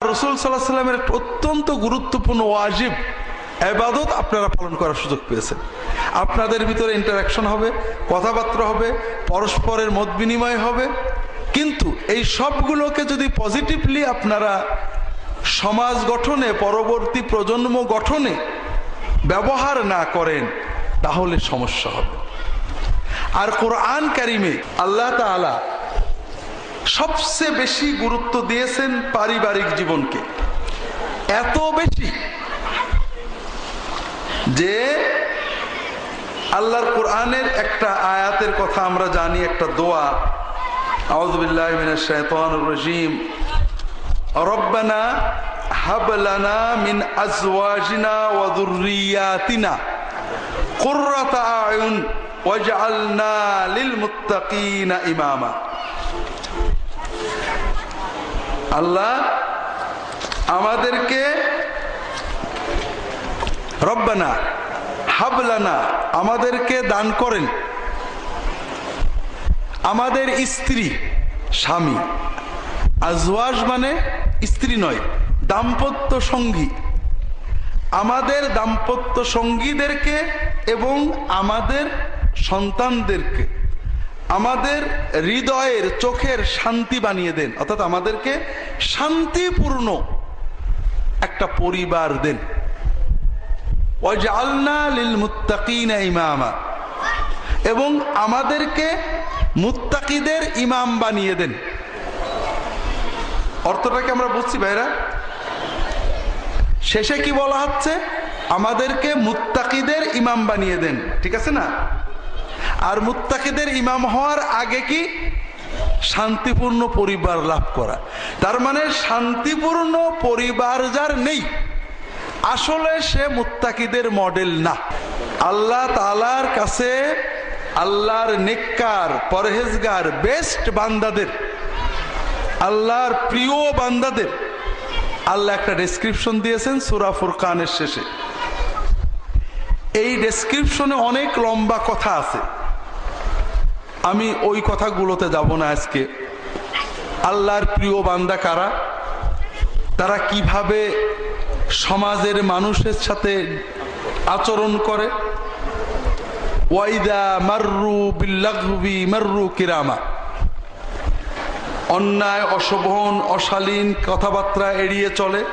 রসুল সাল্লাহ সাল্লামের অত্যন্ত গুরুত্বপূর্ণ ওয়াজিব এবাদত আপনারা পালন করার সুযোগ পেয়েছেন। আপনাদের ভিতরে ইন্টারাকশন হবে, কথাবার্তা হবে, পরস্পরের মত বিনিময় হবে। কিন্তু এই সবগুলোকে যদি পজিটিভলি আপনারা সমাজ গঠনে, পরবর্তী প্রজন্ম গঠনে ব্যবহার না করেন, তাহলে সমস্যা হবে। আর কোরআন কারিমে আল্লাহ তাআলা সবচেয়ে বেশি গুরুত্ব দিয়েছেন পারিবারিক জীবনকে। এত বেশি যে আল্লাহর কোরআনের একটা আয়াতের কথা আমরা জানি, একটা দোয়া। শাইতানির রাজিম। আয়ুন ইমামা। আল্লাহ আমাদেরকে রব্বানা, হাবলানা আমাদেরকে দান করেন। আমাদের স্ত্রী, স্বামী। আজওয়াজ মানে স্ত্রী নয়, দাম্পত্য সঙ্গী। আমাদের দাম্পত্য সঙ্গীদেরকে এবং আমাদের সন্তানদেরকে আমাদের হৃদয়ের চোখের শান্তি বানিয়ে দেন। অর্থাৎ আমাদেরকে শান্তিপূর্ণ একটা পরিবার দেন। ইমামা। এবং আমাদেরকে মুত্তাকিদের ইমাম বানিয়ে দেন। অর্থটাকে আমরা বুঝছি ভাইরা? শেষে কি বলা হচ্ছে? আমাদেরকে মুত্তাকিদের ইমাম বানিয়ে দেন। ঠিক আছে না? আর মুত্তাকিদের ইমাম হওয়ার আগে কি? শান্তিপূর্ণ পরিবার লাভ করা। তার মানে শান্তিপূর্ণ পরিবার যার নেই, আসলে সে মুত্তাকিদের মডেল না। আল্লাহ তালার কাছে আল্লাহর নেককার, পরহেজগার, বেস্ট বান্দাদের, আল্লাহর প্রিয় বান্দাদের আল্লাহ একটা ডেসক্রিপশন দিয়েছেন সুরা ফুরকানের শেষে। এই ডেসক্রিপশনে অনেক লম্বা কথা আছে। আমি ওই কথাগুলোতে যাব না আজকে। আল্লাহর প্রিয় বান্দা কারা? তারা কীভাবে সমাজের মানুষের সাথে আচরণ করে? ওয়াইদা মার্রু বিল্লাঘবি মার্রু কিরামা। অন্যায়, অশোভন, অশালীন কথাবার্তা এড়িয়ে চলে।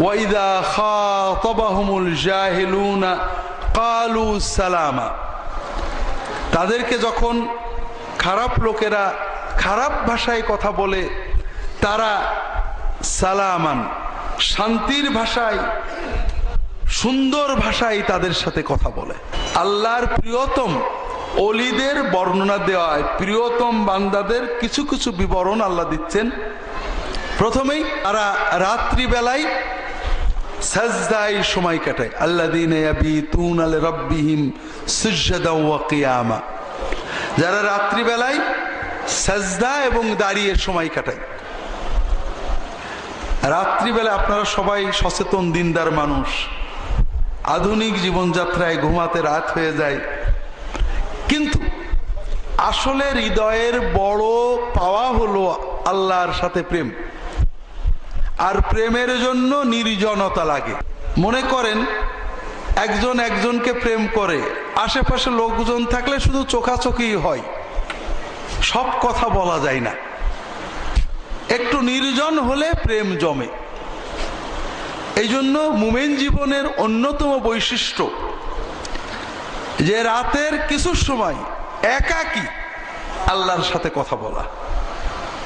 ওয়াইদা খাতাবাহুমুল জাহিলুনা কালু সালামা। তাদেরকে যখন খারাপ লোকেরা খারাপ ভাষায় কথা বলে, তারা সালামান, শান্তির ভাষায়, সুন্দর ভাষায় তাদের সাথে কথা বলে। আল্লাহর প্রিয়তম অলিদের বর্ণনা দেওয়ায় প্রিয়তম বান্দাদের কিছু কিছু বিবরণ আল্লাহ দিচ্ছেন। প্রথমেই তারা রাত্রিবেলায় সাজদায় সময় কাটায়। আল্লাহ দিন রব্বিহিম কিয়ামা। যারা রাত্রিবেলায় সাজদা এবং দাঁড়িয়ে সময় কাটায়। রাত্রিবেলা আপনারা সবাই সচেতন, দিনদার মানুষ। আধুনিক জীবনযাত্রায় ঘুমাতে রাত হয়ে যায়। কিন্তু আসলে হৃদয়ের বড় পাওয়া হলো আল্লাহর সাথে প্রেম। আর প্রেমের জন্য নির্জনতা লাগে। মনে করেন, একজন একজনকে প্রেম করে, আশেপাশে লোকজন থাকলে শুধু চোখাচোখি হয়। সব কথা বলা যায় না। একটু নির্জন হলে প্রেম জমে। এই জন্য মুমেন জীবনের অন্যতম বৈশিষ্ট্য, যে রাতের কিছু সময় একাকি আল্লাহর সাথে কথা বলা আল্লাহ দিনে রব্বিহিম কিয়ামা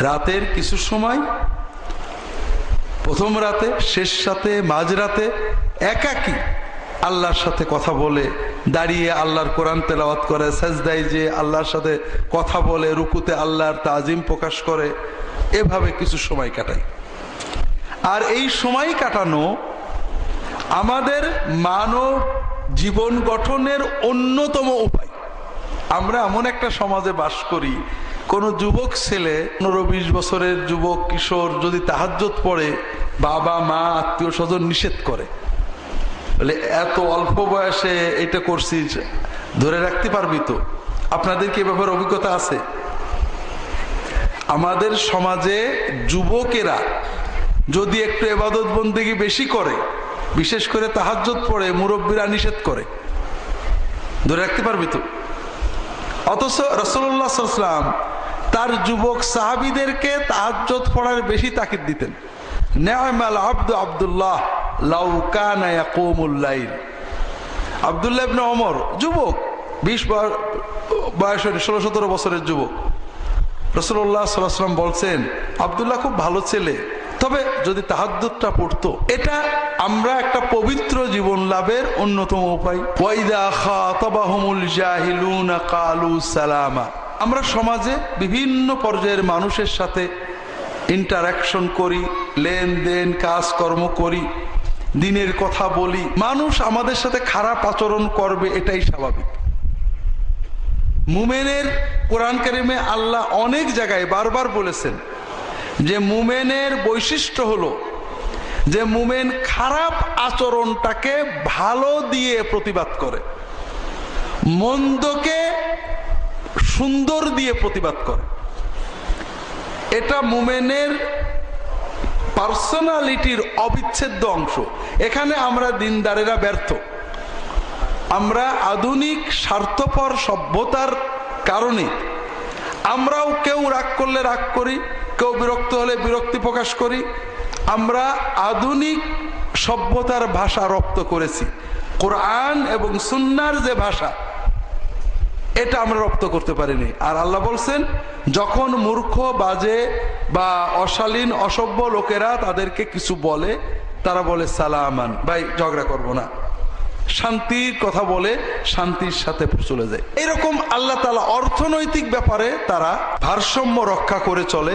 রাতের কিছু সময়, প্রথম রাতে, শেষ রাতে, মাঝ রাতে একাকি আল্লাহর সাথে কথা বলে, দাঁড়িয়ে আল্লাহর কোরআন তেলাওয়াত করে সাজদাই যে আল্লাহর সাথে কথা বলে, রুকুতে আল্লাহর তাজিম প্রকাশ করে, এভাবে কিছু সময় কাটাই। আর এই সময় কাটানো আমাদের মানব জীবন গঠনের অন্যতম উপায়। আমরা এমন একটা সমাজে বাস করি, কোন যুবক ছেলে, পনেরো বিশ বছরের যুবক, কিশোর যদি তাহাজ্জত পড়ে, বাবা, মা, আত্মীয় স্বজন নিষেধ করে। বলে, এত অল্প বয়সে এটা করছিস, ধরে রাখতে পারবি তো? আপনাদের কি ব্যাপারে অভিজ্ঞতা আছে? আমাদের সমাজে যুবকেরা যদি একটু এবাদত বন্দেগী বেশি করে, বিশেষ করে তাহাজ্জত পড়ে, মুরব্বীরা নিষেধ করে, ধরে রাখতে পারবি তো? অথচ রসল্লাহ তার যুবক সাহাবিদেরকে তাহাজ্জত পড়ার বেশি তাকিদ দিতেন। আব্দুল্লাহ আবদুল্লাহ যুবক, বিশ বয়সের ষোলো সতেরো বছরের যুবক। বলছেন, আবদুল্লাহ খুব ভালো ছেলে তবে যদি তাহাদ্দুতটা পড়তো, এটা আমরা একটা পবিত্র জীবন লাভের অন্যতম উপায়। জাহিলুনা কালু সালামা। আমরা সমাজে বিভিন্ন পর্যায়ের মানুষের সাথে ইন্টারাকশন করি, লেনদেন, কাজকর্ম করি, দিনের কথা বলি। মানুষ আমাদের সাথে খারাপ আচরণ করবে, এটাই স্বাভাবিক। মুমেনের কোরআন কারিমে আল্লাহ অনেক জায়গায় বারবার বলেছেন যে মুমেনের বৈশিষ্ট্য হলো যে মুমেন খারাপ আচরণটাকে ভালো দিয়ে প্রতিবাদ করে, মন্দকে সুন্দর দিয়ে প্রতিবাদ করে। এটা মুমেনের পার্সোনালিটির অবিচ্ছেদ্য অংশ। এখানে আমরা দিনদারেরা ব্যর্থ। আমরা আধুনিক, স্বার্থপর সভ্যতার কারণে আমরাও কেউ রাগ করলে রাগ করি কেউ বিরক্ত হলে বিরক্তি প্রকাশ করি। আমরা আধুনিক সভ্যতার ভাষা রপ্ত করেছি। কোরআন এবং সুন্নার যে ভাষা, এটা আমরা রপ্ত করতে পারিনি। আর আল্লাহ বলছেন, যখন মূর্খ, বাজে বা অশালীন, অসভ্য লোকেরা তাদেরকে কিছু বলে, তারা বলে সালামান। ভাই, ঝগড়া করব না। শান্তির কথা বলে শান্তির সাথে চলে যায়। এরকম আল্লাহ তালা অর্থনৈতিক ব্যাপারে তারা ভারসাম্য রক্ষা করে চলে।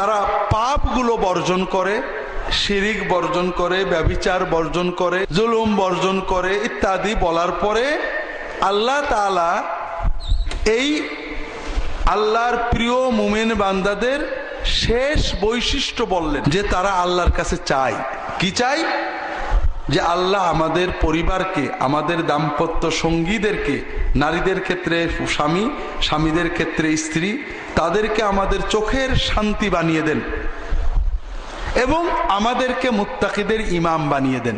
তারা পাপগুলো বর্জন করে, শিরিক বর্জন করে ব্যবিচার বর্জন করে, জুলুম বর্জন করে ইত্যাদি বলার পরে আল্লাহ তালা এই আল্লাহর প্রিয় মুমেন বান্দাদের শেষ বৈশিষ্ট্য বললেন যে তারা আল্লাহর কাছে চায়। কি চাই যে আল্লাহ আমাদের পরিবারকে, আমাদের দাম্পত্য সঙ্গীদেরকে, নারীদের ক্ষেত্রে স্বামী, স্বামীদের ক্ষেত্রে স্ত্রী তাদেরকে আমাদের চোখের শান্তি বানিয়ে দেন এবং আমাদেরকে মুত্তাকিদের ইমাম বানিয়ে দেন।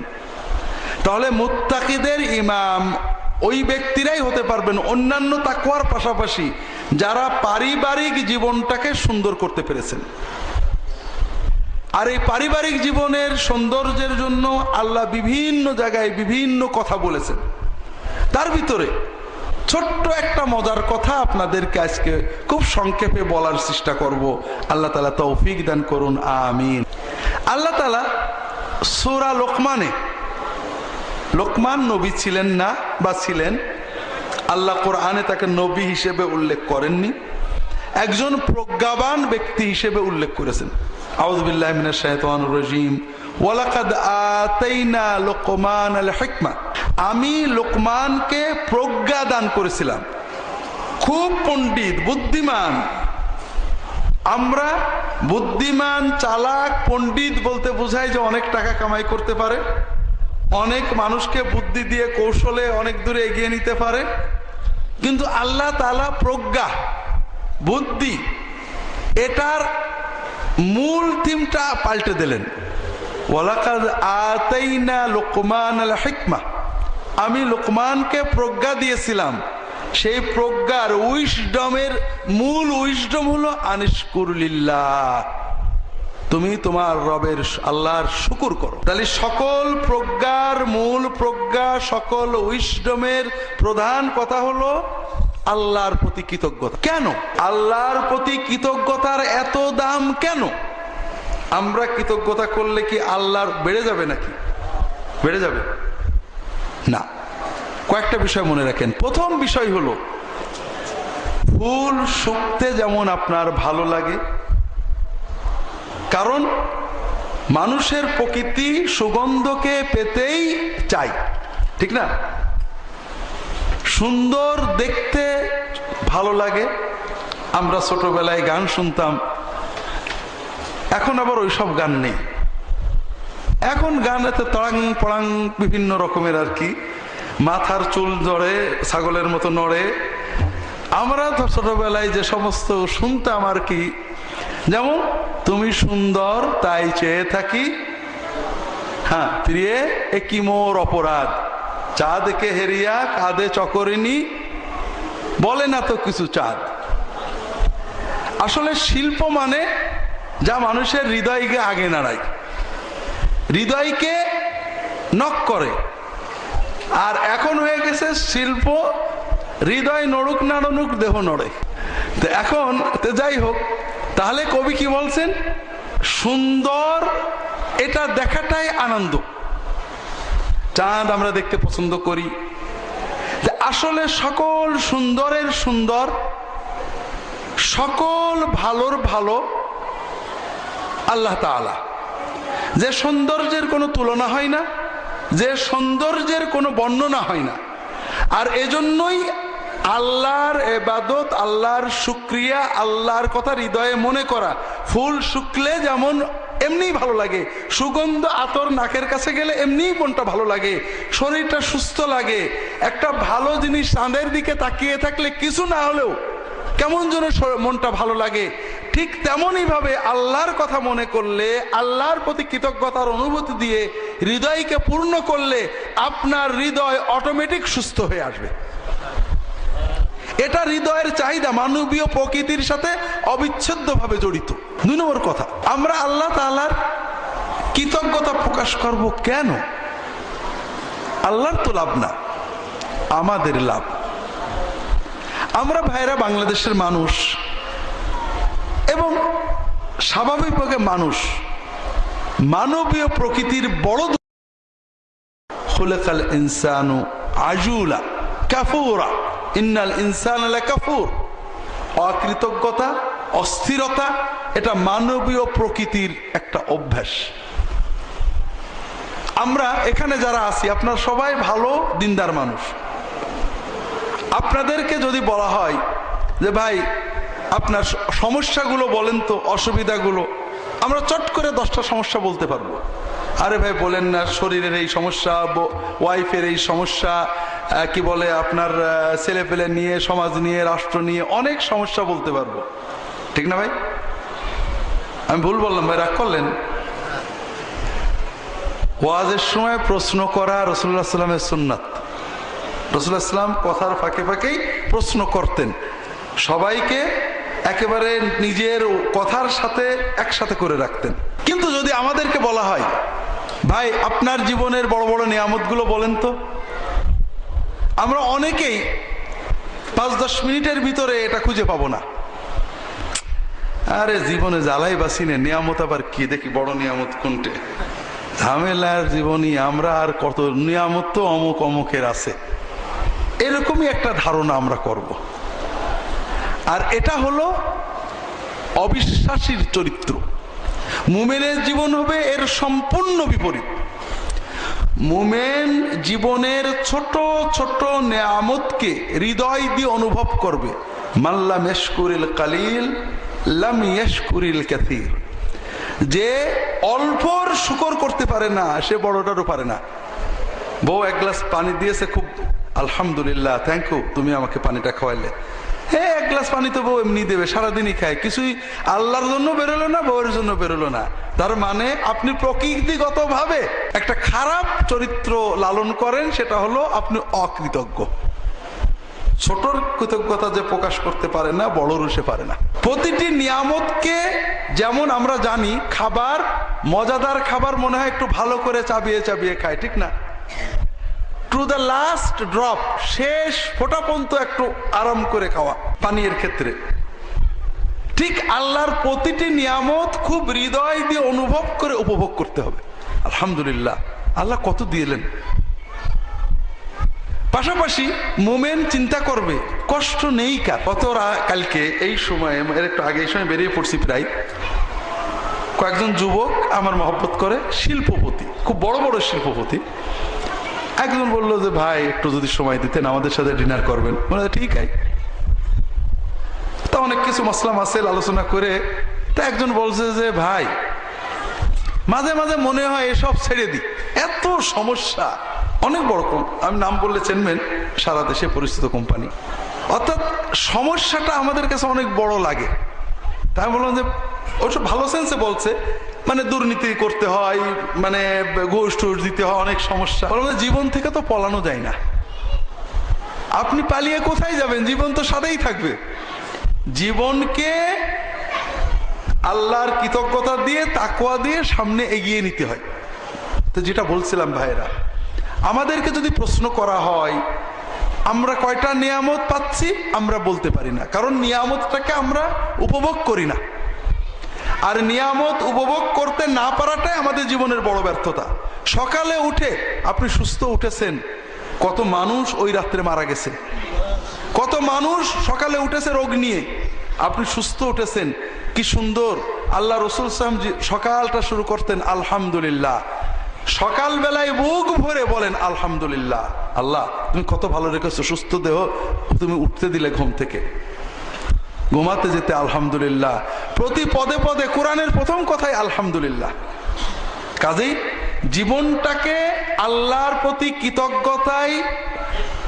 তাহলে মুত্তাকিদের ইমাম ওই ব্যক্তিরাই হতে পারবেন অন্যান্য তাকুয়ার পাশাপাশি যারা পারিবারিক জীবনটাকে সুন্দর করতে পেরেছেন। আর এই পারিবারিক জীবনের সৌন্দর্যের জন্য আল্লাহ বিভিন্ন জায়গায় বিভিন্ন কথা বলেছেন। তার ভিতরে ছোট্ট একটা মজার কথা আপনাদেরকে আজকে খুব সংক্ষেপে বলার চেষ্টা করব। আল্লাহ তালা তৌফিক দান করুন, আমিন। আল্লাহ তালা সুরা লোকমানে, লোকমান নবী ছিলেন না বা ছিলেন, আল্লাহ কোরআনে তাকে নবী হিসেবে উল্লেখ করেননি, একজন প্রজ্ঞাবান ব্যক্তি হিসেবে উল্লেখ করেছেন। আউজবিল্লাহ রাজিম। ওয়ালাকাদ আতাইনা লোকমান আল হিকমা আমি লোকমানকে প্রজ্ঞা দান করেছিলাম। খুব পণ্ডিত, বুদ্ধিমান। আমরা বুদ্ধিমান, চালাক, পণ্ডিত বলতে বোঝাই যে অনেক টাকা কামাই করতে পারে, অনেক মানুষকে বুদ্ধি দিয়ে কৌশলে অনেক দূরে এগিয়ে নিতে পারে, কিন্তু আল্লাহ তালা প্রজ্ঞা, বুদ্ধি, এটার মূল থিমটা পাল্টে দিলেন। ওয়ালাকাদ আতাইনা লোকমান আল হিকমা। আমি লোকমানকে প্রজ্ঞা দিয়েছিলাম। সেই প্রজ্ঞার উইসডমের মূল উইসডম হলো আনিসকুরলিল্লাহ তুমি তোমার রবের আল্লাহর শুকুর করো। তাহলে সকল প্রজ্ঞার মূল প্রজ্ঞা, সকল উইসডমের প্রধান কথা হলো আল্লাহর প্রতি কৃতজ্ঞতা। কেন? আল্লাহর প্রতি কৃতজ্ঞতার এত দাম কেন? আমরা কৃতজ্ঞতা করলে কি আল্লাহর বেড়ে যাবে নাকি? বেড়ে যাবে। না। কয়েকটা বিষয় মনে রাখেন। প্রথম বিষয় হলো, ফুল শুকতে যেমন আপনার ভালো লাগে, কারণ মানুষের প্রকৃতি সুগন্ধকে পেতেই চাই, ঠিক না? সুন্দর দেখতে ভালো লাগে। আমরা ছোটবেলায় গান শুনতাম, এখন আবার ওইসব গান নেই। এখন গান এতে তড়াং পড়াং বিভিন্ন রকমের আর কি। মাথার চুল জড়ে ছাগলের মতো নড়ে। আমরা তো ছোটবেলায় যে সমস্ত শুনতাম আর কি। যেমন, তুমি সুন্দর, তাই চেয়ে থাকি। হ্যাঁ প্রিয়ে, এ কি মোর অপরাধ? চাঁদকে হেরিয়া কাঁদে চকরিনি বলে না তো কিছু চাঁদ। আসলে শিল্প মানে যা মানুষের হৃদয়কে আগে নাড়ায়। হৃদয়কে নক করে। আর এখন হয়ে গেছে শিল্প, হৃদয় নড়ুক না নড়ুক, দেহ নড়ে। তো এখন, তো যাই হোক, তাহলে কবি কি বলছেন? সুন্দর, এটা দেখাটাই আনন্দ। চাঁদ আমরা দেখতে পছন্দ করি। আসলে সকল সুন্দরের সুন্দর, সকল ভালোর ভালো আল্লাহ তাআলা। যে সৌন্দর্যের কোনো তুলনা হয় না, যে সৌন্দর্যের কোনো বর্ণনা হয় না। আর এজন্যই আল্লাহর এবাদত, আল্লাহর শুক্রিয়া, আল্লাহর কথা হৃদয়ে মনে করা। ফুল শুকলে যেমন এমনি ভালো লাগে, সুগন্ধ আতর নাকের কাছে গেলে এমনি মনটা ভালো লাগে, শরীরটা সুস্থ লাগে, একটা ভালো জিনিস চাঁদের দিকে তাকিয়ে থাকলে কিছু না হলেও কেমন যেন মনটা ভালো লাগে। ঠিক তেমনই ভাবে আল্লাহর কথা মনে করলে, আল্লাহর প্রতি কৃতজ্ঞতার অনুভূতি দিয়ে হৃদয়কে পূর্ণ করলে আপনার হৃদয় অটোমেটিক সুস্থ হয়ে আসবে। এটা হৃদয়ের চাহিদা মানবীয় প্রকৃতির সাথে অবিচ্ছেদ্য ভাবে জড়িত। দুই নম্বর কথা, আমরা আল্লাহ তাআলার কৃতজ্ঞতা প্রকাশ করব কেন? আল্লাহর তো লাভ না, আমাদের লাভ। আমরা ভাইরা বাংলাদেশের মানুষ এবং স্বাভাবিকভাবে মানুষ মানবীয় প্রকৃতির বড় অস্থিরতা, এটা মানবীয় প্রকৃতির একটা অভ্যাস। আমরা এখানে যারা আছি, আপনার সবাই ভালো, দিনদার মানুষ। আপনাদেরকে যদি বলা হয় যে, ভাই আপনার সমস্যাগুলো বলেন তো, অসুবিধাগুলো। আমরা চট করে দশটা সমস্যা বলতে পারব। আরে ভাই, বলেন না, শরীরের এই সমস্যা ওয়াইফের এই সমস্যা কি বলে আপনার ছেলে পেলে নিয়ে, সমাজ নিয়ে, রাষ্ট্র নিয়ে অনেক সমস্যা বলতে পারব। ঠিক না ভাই? আমি ভুল বললাম ভাই, রাগ করলেন? ওয়াজের সময় প্রশ্ন করা রসুল্লাহ সাল্লামের সুন্নাত। রসুল্লাহ ইসলাম কথার ফাঁকে ফাঁকেই প্রশ্ন করতেন। সবাইকে একেবারে নিজের কথার সাথে একসাথে করে রাখতেন। কিন্তু যদি আমাদেরকে বলা হয়, ভাই, আপনার জীবনের বড় বড় নিয়ামতগুলো বলেন তো। আমরা অনেকেই পাঁচ দশ মিনিটের ভিতরে এটা খুঁজে পাবো না। আরে, জীবনে জ্বালাই বাসিনে নিয়ামত আবার কি? দেখি বড় নিয়ামত কোনটে। ঝামেলার জীবনী, আমরা আর কত, নিয়ামত তো অমুক অমুকের আছে। এরকমই একটা ধারণা আমরা করব। আর এটা হলো অবিশ্বাসীর চরিত্র। মুমেনের জীবন হবে এর সম্পূর্ণ বিপরীত। মুমেন জীবনের ছোট ছোট নেয়ামতকে হৃদয় দিয়ে অনুভব করবে। মাল্লা মেশকুরিল কালিল, লাম ইয়েশকুরিল ক্যাথির যে অল্পর শুকর করতে পারে না, সে বড়টারও পারে না। বউ এক গ্লাস পানি দিয়েছে, খুব আলহামদুলিল্লাহ থ্যাংক ইউ তুমি আমাকে পানিটা খাওয়াইলে হ্যাঁ এক গ্লাস পানি তো বউ এমনি দেবে, সারাদিনই খায়। কিছুই আল্লাহর জন্য বেরোলো না, বউয়ের জন্য বেরোলো না। তার মানে আপনি প্রকৃতিগত ভাবে একটা খারাপ চরিত্র লালন করেন, সেটা হলো আপনি অকৃতজ্ঞ। ছোটর কৃতজ্ঞতা যে প্রকাশ করতে পারে না, বড়রও সে পারে না। প্রতিটি নিয়ামতকে যেমন আমরা জানি, খাবার, মজাদার খাবার মনে হয় একটু ভালো করে চাবিয়ে চাবিয়ে খায়, ঠিক না? টু দ্য লাস্ট ড্রপ শেষ ফোটা পর্যন্ত একটু আরাম করে খাওয়া, পানীয়ের ক্ষেত্রে। ঠিক আল্লাহর প্রতিটি নিয়ামত খুব হৃদয় দিয়ে অনুভব করে উপভোগ করতে হবে। আলহামদুলিল্লাহ, আল্লাহ কত দিয়েলেন। পাশাপাশি মোমেন চিন্তা করবে, কষ্ট নেই কার? কত কালকে, এই সময়ে, এর একটু আগে এই সময় বেরিয়ে পড়ছি প্রায়। কয়েকজন যুবক আমার মহব্বত করে, শিল্পপতি, খুব বড় বড় শিল্পপতি। একজন বলল যে, ভাই, একটু যদি সময় দিতেন আমাদের সাথে ডিনার করবেন। বলে ঠিক আছে। তা অনেক কিছু মসলা মাসেল আলোচনা করে তা একজন বলছে যে, ভাই, মাঝে মাঝে মনে হয় এসব ছেড়ে দিই। এত সমস্যা। অনেক বড় কম আমি নাম বললে চেনবেন, সারা দেশে পরিচিত কোম্পানি। অর্থাৎ সমস্যাটা আমাদের কাছে অনেক বড় লাগে। তাই বললাম যে অবশ্য ভালো সেন্সে বলছে। মানে দুর্নীতি করতে হয় মানে ঘুষ টুস দিতে হয়, অনেক সমস্যা। জীবন থেকে তো পলানো যায় না। আপনি পালিয়ে কোথায় যাবেন? জীবন তো সাদাই থাকবে। জীবনকে আল্লাহর কৃতজ্ঞতা দিয়ে তাকুয়া দিয়ে সামনে এগিয়ে নিতে হয়। তো যেটা বলছিলাম ভাইরা আমাদেরকে যদি প্রশ্ন করা হয়, আমরা কয়টা নিয়ামত পাচ্ছি? আমরা বলতে পারি না। কারণ নিয়ামতটাকে আমরা উপভোগ করি না। আর নিয়ামত উপভোগ করতে না পারাটাই আমাদের জীবনের বড় ব্যর্থতা। সকালে উঠে আপনি সুস্থ উঠেছেন, কত মানুষ ওই রাত্রে মারা গেছে। কত মানুষ সকালে উঠেছে রোগ নিয়ে, আপনি সুস্থ উঠেছেন। কি সুন্দর, আল্লাহ রসুল সাহেব সকালটা শুরু করতেন, আলহামদুলিল্লাহ। সকাল বেলায় বুক ভরে বলেন, আলহামদুলিল্লাহ। আল্লাহ, তুমি কত ভালো রেখেছো, সুস্থ দেহ তুমি উঠতে দিলে ঘুম থেকে। ঘুমাতে যেতে আলহামদুলিল্লাহ। প্রতি পদে পদে কোরআনের প্রথম কথাই আলহামদুলিল্লাহ। কাজেই জীবনটাকে আল্লাহর প্রতি কৃতজ্ঞতায়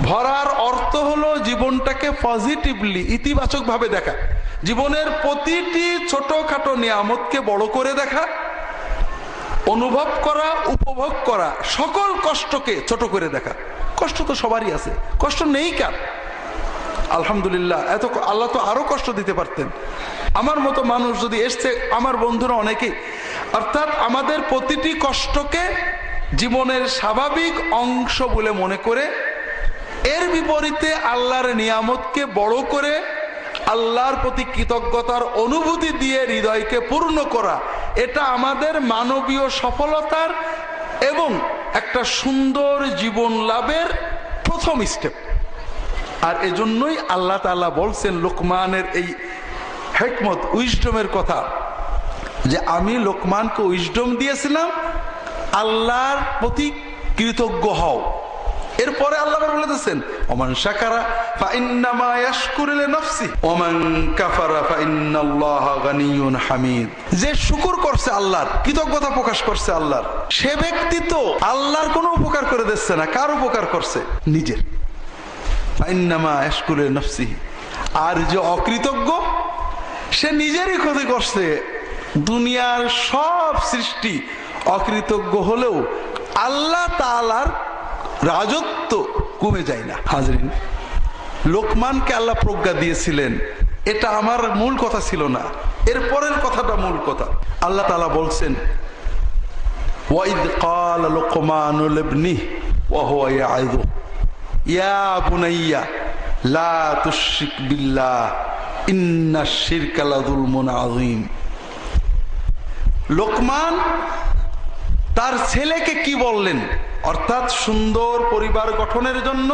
ভরার অর্থ হলো জীবনটাকে পজিটিভলি ইতিবাচক ভাবে দেখা। জীবনের প্রতিটি ছোটখাটো নিয়ামতকে বড় করে দেখা, অনুভব করা, উপভোগ করা, সকল কষ্টকে ছোট করে দেখা। কষ্ট তো সবারই আছে, কষ্ট নেই কার? আলহামদুলিল্লাহ, এত আল্লাহ তো আরও কষ্ট দিতে পারতেন। আমার মতো মানুষ যদি এসছে, আমার বন্ধুরা অনেকে অর্থাৎ আমাদের প্রতিটি কষ্টকে জীবনের স্বাভাবিক অংশ বলে মনে করে, এর বিপরীতে আল্লাহর নিয়ামতকে বড় করে, আল্লাহর প্রতি কৃতজ্ঞতার অনুভূতি দিয়ে হৃদয়কে পূর্ণ করা, এটা আমাদের মানবীয় সফলতার এবং একটা সুন্দর জীবন লাভের প্রথম স্টেপ আর এজন্যই আল্লাহ তাআলা বলছেন লোকমানের এই হেকমত উইজডমের কথা, যে আমি লোকমানকে উইজডম দিয়েছিলাম, আল্লাহর প্রতি কৃতজ্ঞ হও। এরপরে আল্লাহ বলে দিয়েছেন, ওমান শাকারা হামিদ। যে শুকর করছে আল্লাহর, কৃতজ্ঞতা প্রকাশ করছে আল্লাহর, সে ব্যক্তি তো আল্লাহর কোনো উপকার করে দিচ্ছে না, কার উপকার করছে? নিজের। আর যে অকৃতজ্ঞ, সে নিজেরই ক্ষতি করছে। দুনিয়ার সব সৃষ্টি অকৃতজ্ঞ হলেও আল্লাহ তাআলার রাজত্ব কমে যায় না। হাজরিন, লোকমানকে আল্লাহ প্রজ্ঞা দিয়েছিলেন। এটা আমার মূল কথা ছিল না। এর পরের কথাটা মূল কথা। আল্লাহ তালা বলছেন, ওয়াইদ কাল লোকমান লেবনি ওয়াহুয়া ইয়াইদু ইয়া লা ইন্না লোকমান তার ছেলেকে কি বললেন? অর্থাৎ সুন্দর পরিবার গঠনের জন্য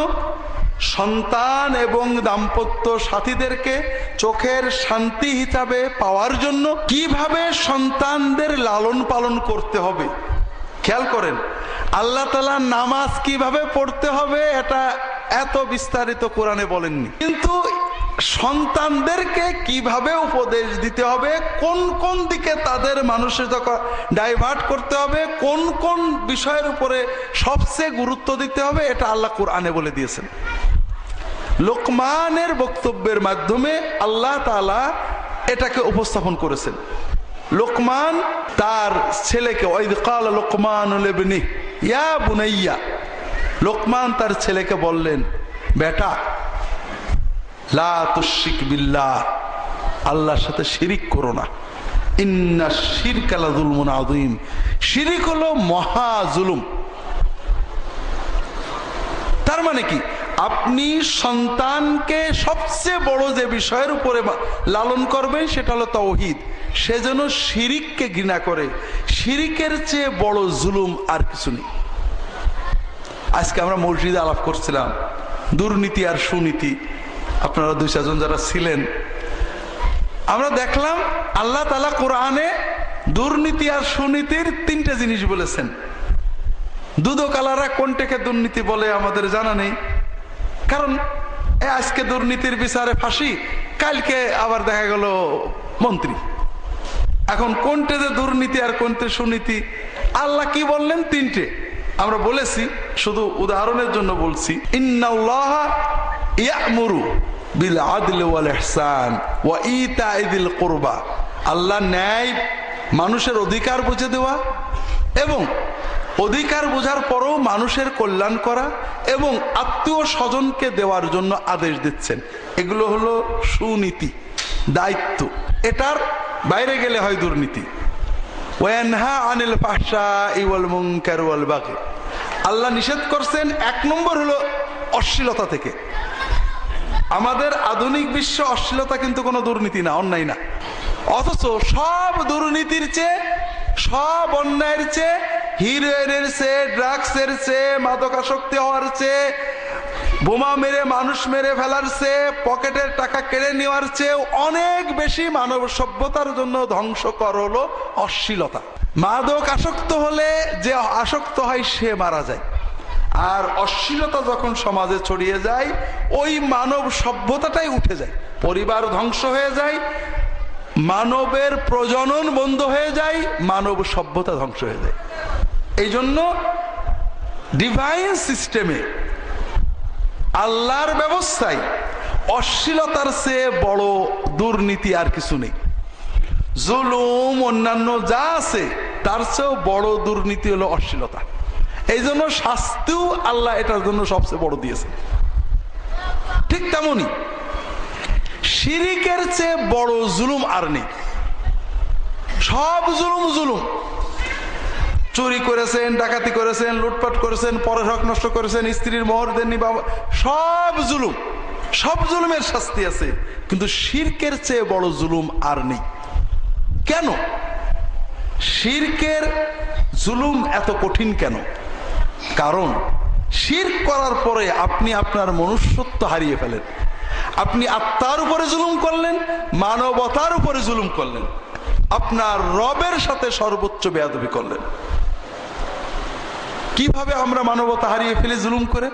সন্তান এবং দাম্পত্য সাথীদেরকে চোখের শান্তি হিসাবে পাওয়ার জন্য কীভাবে সন্তানদের লালন পালন করতে হবে? খেয়াল করেন আল্লাহ তালা নামাজ কীভাবে পড়তে হবে এটা এত বিস্তারিত কোরআনে বলেননি। কিন্তু সন্তানদেরকে কীভাবে উপদেশ দিতে হবে, কোন কোন দিকে তাদের মানুষের ডাইভার্ট করতে হবে, কোন কোন বিষয়ের উপরে সবচেয়ে গুরুত্ব দিতে হবে, এটা আল্লাহ কোরআনে বলে দিয়েছেন। লোকমানের বক্তব্যের মাধ্যমে আল্লাহ তালা এটাকে উপস্থাপন করেছেন। লোকমান তার ছেলেকে, ওয়াইদ কাল লোকমান লেবনি ইয়া বুনাইয়া, লোকমান তার ছেলেকে বললেন, বেটা, লা তুশিক বিল্লাহ, আল্লাহর সাথে শিরিক করো না। ইন্না শিরক আলা যুলমুন আযীম। শিরিক হলো মহা জুলুম। তার মানে কি? আপনি সন্তানকে সবচেয়ে বড় যে বিষয়ের উপরে লালন করবেন, সেটা হলো তৌহিদ সে যেন শিরিককে ঘৃণা করে। শিরিকের চেয়ে বড় জুলুম আর কিছু নেই। আজকে আমরা মসজিদে আলাপ করছিলাম। দুর্নীতি আর সুনীতি। আপনারা দুই, চারজন যারা ছিলেন, আমরা দেখলাম আল্লাহ তালা কোরআনে দুর্নীতি আর সুনীতির তিনটে জিনিস বলেছেন। দুদকালারা কোনটাকে দুর্নীতি বলে আমাদের জানা নেই। কারণ আজকে দুর্নীতির বিচারে ফাঁসি, কালকে আবার দেখা গেল মন্ত্রী। এখন কোনটে যে দুর্নীতি আর কোনটে সুনীতি? আল্লাহ কি বললেন? তিনটে। আমরা বলেছি, শুধু উদাহরণের জন্য বলছি বিল ওয়া আল্লাহ ন্যায় মানুষের অধিকার বুঝে দেওয়া এবং অধিকার বোঝার পরও মানুষের কল্যাণ করা এবং আত্মীয় স্বজনকে দেওয়ার জন্য আদেশ দিচ্ছেন। এগুলো হলো সুনীতি, দায়িত্ব। এটার বাইরে গেলে হয় দুর্নীতি। আল্লাহ নিষেধ করছেন, এক নম্বর হলো অশ্লীলতা থেকে। আমাদের আধুনিক বিশ্ব অশ্লীলতা কিন্তু কোনো দুর্নীতি না, অন্যায় না। অথচ সব দুর্নীতির চেয়ে, সব অন্যায়ের চেয়ে, হিরোইনের চেয়ে, ড্রাগসের চেয়ে, মাদকাসক্তি হওয়ার চেয়ে বোমা মেরে মানুষ মেরে ফেলার চেয়ে পকেটের টাকা কেড়ে নেওয়ার চেয়ে অনেক বেশি মানব সভ্যতার জন্য ধ্বংসকর হলো অশ্লীলতা। মাদক আসক্ত হলে যে আসক্ত হয় সে মারা যায়। আর অশ্লীলতা যখন সমাজে ছড়িয়ে যায়, ওই মানব সভ্যতাটাই উঠে যায়। পরিবার ধ্বংস হয়ে যায়, মানবের প্রজনন বন্ধ হয়ে যায়, মানব সভ্যতা ধ্বংস হয়ে যায়। এই জন্য ডিভাইন সিস্টেমে আল্লাহর ব্যবস্থায় অশ্লীলতার চেয়ে বড় দুর্নীতি আর কিছু নেই। জুলুম অন্যান্য যা আছে, তার চেয়েও বড় দুর্নীতি হলো অশ্লীলতা। এই জন্য শাস্তিও আল্লাহ এটার জন্য সবচেয়ে বড় দিয়েছে। ঠিক তেমনই শিরিকের চেয়ে বড় জুলুম আর নেই। সব জুলুম জুলুম। চুরি করেছেন, ডাকাতি করেছেন, লুটপাট করেছেন, পরের হক নষ্ট করেছেন, স্ত্রীর মোহর দেননি বাবা সব জুলুম, সব জুলুমের শাস্তি আছে। কিন্তু শিরকের চেয়ে বড় জুলুম আর নেই। কেন? শিরকের জুলুম এত কঠিন কেন? কারণ শির করার পরে আপনি আপনার মনুষ্যত্ব হারিয়ে ফেলেন। আপনি আত্মার উপরে জুলুম করলেন, মানবতার উপরে জুলুম করলেন। আপনার রবের সাথে সর্বোচ্চ বেয়াদবি করলেন। কীভাবে আমরা মানবতা হারিয়ে ফেলি জুলুম করে?